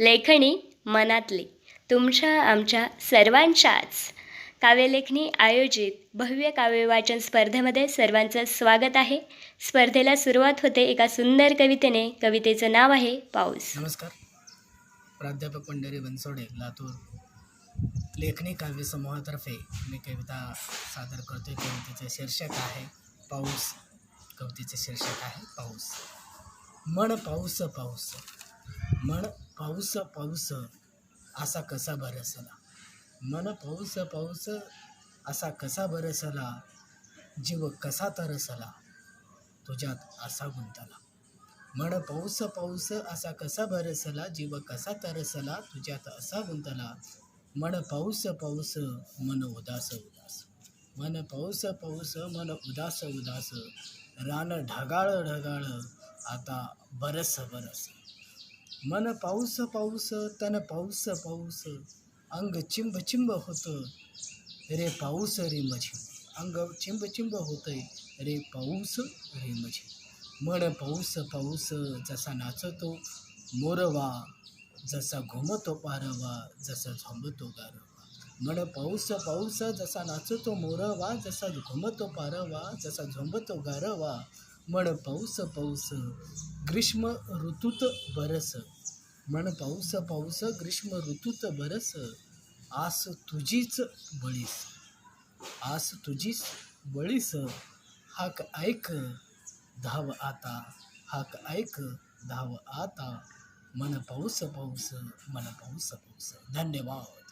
लेखणी मनातली. तुमच्या आमच्या सर्वांच्याच. काव्यलेखनी आयोजित भव्य काव्यवाचन स्पर्धेमध्ये सर्वांचं स्वागत आहे. स्पर्धेला सुरुवात होते एका सुंदर कवितेने. कवितेचं नाव आहे पाऊस. नमस्कार. प्राध्यापक पंढरी बनसोडे लातूर. लेखनी काव्य समूहातर्फे मी कविता सादर करतो कवितेचे शीर्षक आहे पाऊस. कवितेचे शीर्षक आहे पाऊस. मन पाऊस पाऊस. मन पाऊस पाऊस असा कसा बरसला मन पाऊस पाऊस असा कसा बरसला जीव कसा तरसला तुझ्यात असा गुंतला. मन पाऊस पाऊस असा कसा बरसला जीव कसा तरसला तुझ्यात असा गुंतला. मन पाऊस पाऊस मन उदास उदास. मन पाऊस पाऊस मन उदास उदास. रान ढगाळ ढगाळ. आता बरस बरस. मन पाऊस पाऊस तन पाऊस पाऊस अंग चिंब चिंब होतं. रे पाऊस रे मझी. अंग चिंब चिंब होतंय रे पाऊस रे मझी. मन पाऊस पाऊस जसा नाचतो मोरवा जसा घुमतो पारवा जसा झोंबतो गारवा. मन पाऊस पाऊस जसा नाचतो मोरवा जसा घुमतो पारवा जसा झोंबतो गारवा. मन पाऊस पाऊस ग्रीष्म ऋतूत बरस. म्हण पाऊस पाऊस ग्रीष्म ऋतूत बरस. आस तुझीच बळीस. आस तुझीच बळीस. हाक ऐक धाव आता. हाक ऐक धाव आता. मन पाऊस पाऊस मन पाऊस पाऊस. धन्यवाद.